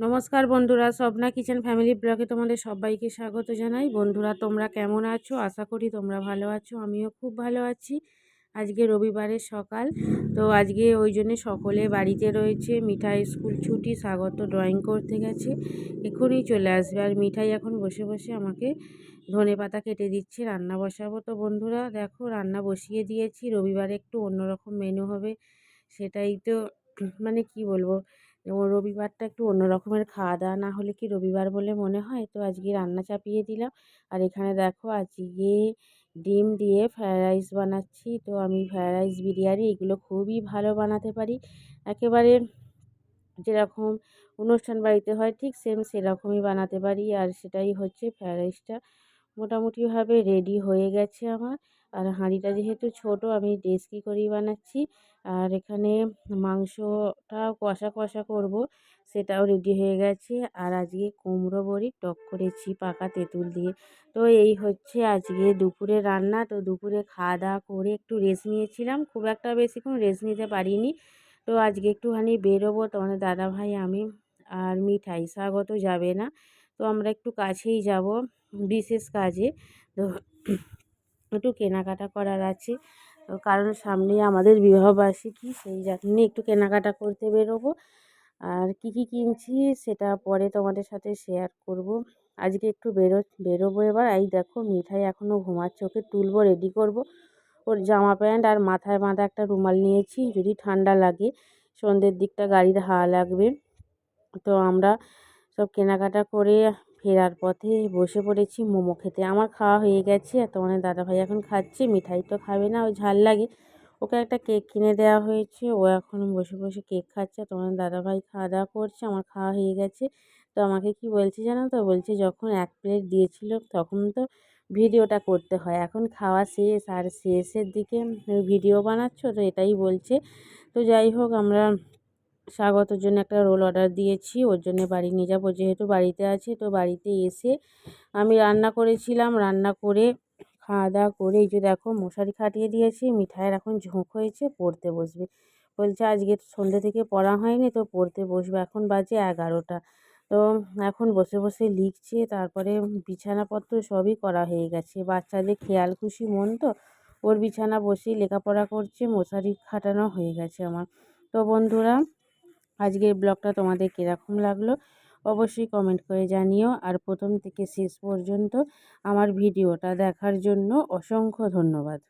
নমস্কার বন্ধুরা, Swapna kitchen family ব্লগে তোমাদের সবাইকে স্বাগত জানাই। বন্ধুরা, তোমরা কেমন আছো? আশা করি তোমরা ভালো আছো, আমিও খুব ভালো আছি। আজকে রবিবারের সকাল, তো আজকে ওই জন্যে সকলে বাড়িতে রয়েছে। মিঠাই স্কুল ছুটি, স্বাগত ড্রয়িং করতে গেছে, এখনই চলে আসবে। আর মিঠাই এখন বসে বসে আমাকে ধনে পাতা কেটে দিচ্ছে, রান্না বসাবো। তো বন্ধুরা, দেখো রান্না বসিয়ে দিয়েছি, রবিবারে একটু অন্যরকম মেনু হবে, সেটাই তো মানে কি বলব? ও রবিবারটা একটু অন্য রকমের খাওয়া দাওয়া না হলে কি রবিবার বলে মনে হয়? তো আজকে রান্না চাপিয়ে দিলাম। আর এখানে দেখো আজকে ডিম দিয়ে ফ্রায়েড রাইস বানাচ্ছি। তো আমি ফ্রায়েড রাইস, বিরিয়ানি এগুলো খুবই ভালো বানাতে পারি। একেবারে যেরকম অনুষ্ঠান বাড়িতে হয় ঠিক সেম সেরকমই বানাতে পারি। আর সেটাই হচ্ছে ফ্রায়েড রাইসটা। মোটামুটিভাবে রেডি হয়ে গেছে আমার। আর হাঁড়িটা যেহেতু ছোট, আমি ডেস্কি করেই বানাচ্ছি। আর এখানে মাংসটা কষা কষা করব, সেটাও রেডি হয়ে গেছে। আর আজকে কুমড়ো বড়ি টক করেছি পাকা তেঁতুল দিয়ে। তো এই হচ্ছে আজকে দুপুরে রান্না। তো দুপুরে খাওয়া দাওয়া করে একটু রেস্ট নিয়েছিলাম। খুব একটা বেশিক্ষণ রেস্ট নিতে পারিনি। তো আজকে একটুখানি বেরোবো। তোমাদের দাদাভাই, আমি আর মিঠাই, স্বাগত যাবে না। তো আমরা একটু কাছেই যাব, বিশেষ কাজে। তো একটু কেনাকাটা করার আছে। কারণ সামনেই আমাদের বিবাহবার্ষিকী, সেই জন্য একটু কেনাকাটা করতে বেরোবো। আর কী কী কিনছি সেটা পরে তোমাদের সাথে শেয়ার করব। আজকে একটু বেরো, বেরোবো এবার। এই দেখো, মিঠাই এখনও ঘুমাচ্ছে। ওকে তুলবো রেডি করব। ওর জামা প্যান্ট আর মাথায় বাঁধা একটা রুমাল নিয়েছি। যদি ঠান্ডা লাগে, সন্ধ্যের দিকটা গাড়ির হাওয়া লাগবে। তো আমরা সব কেনাকাটা করে ফেরার পথে বসে পড়েছি, মোমো খেতে। আমার খাওয়া হয়ে গেছে আর তোমাদের দাদাভাই এখন খাচ্ছে, মিঠাই তো খাবে না, ওই ঝাল লাগে। ওকে একটা কেক কিনে দেওয়া হয়েছে, ও এখন বসে বসে কেক খাচ্ছে তোমাদের দাদাভাই খাওয়া দাওয়া করছে, আমার খাওয়া হয়ে গেছে। তো আমাকে কি বলছে জানো তো? বলছে যখন এক প্লেট দিয়েছিল তখন তো ভিডিওটা করতে হয়, এখন খাওয়া শেষ, আর শেষের দিকে ভিডিও বানাচ্ছ, তো এটাই বলছে। তো যাই হোক, আমরা স্বাগতর জন্য একটা রোল অর্ডার দিয়েছি, ওর জন্য বাড়ি নিয়ে যাব। যেহেতু বাড়িতে আছে, তো বাড়িতে এসে আমি রান্না করেছিলাম। রান্না করে, খাওয়া দাওয়া করে, এই যে দেখো মশারি খাটিয়ে দিয়েছি, মিঠাইয়ের এখন ঝোঁক হয়েছে, পড়তে বসবে। বলছে আজকে সন্ধ্যে থেকে পড়া হয়নি, তো পড়তে বসবে। এখন বাজে এগারোটা। তো এখন বসে বসে লিখছে, তারপরে বিছানাপত্র সবই করা হয়ে গেছে। বাচ্চাদের খেয়াল খুশি মন তো, ওর বিছানা বসেই লেখাপড়া করছে, মশারি খাটানো হয়ে গেছে আমার। তো বন্ধুরা আজকের ব্লগটা তোমাদের কীরকম লাগল অবশ্যই কমেন্ট করে জানিও। আর প্রথম থেকে শেষ পর্যন্ত আমার ভিডিওটা দেখার জন্য অসংখ্য ধন্যবাদ।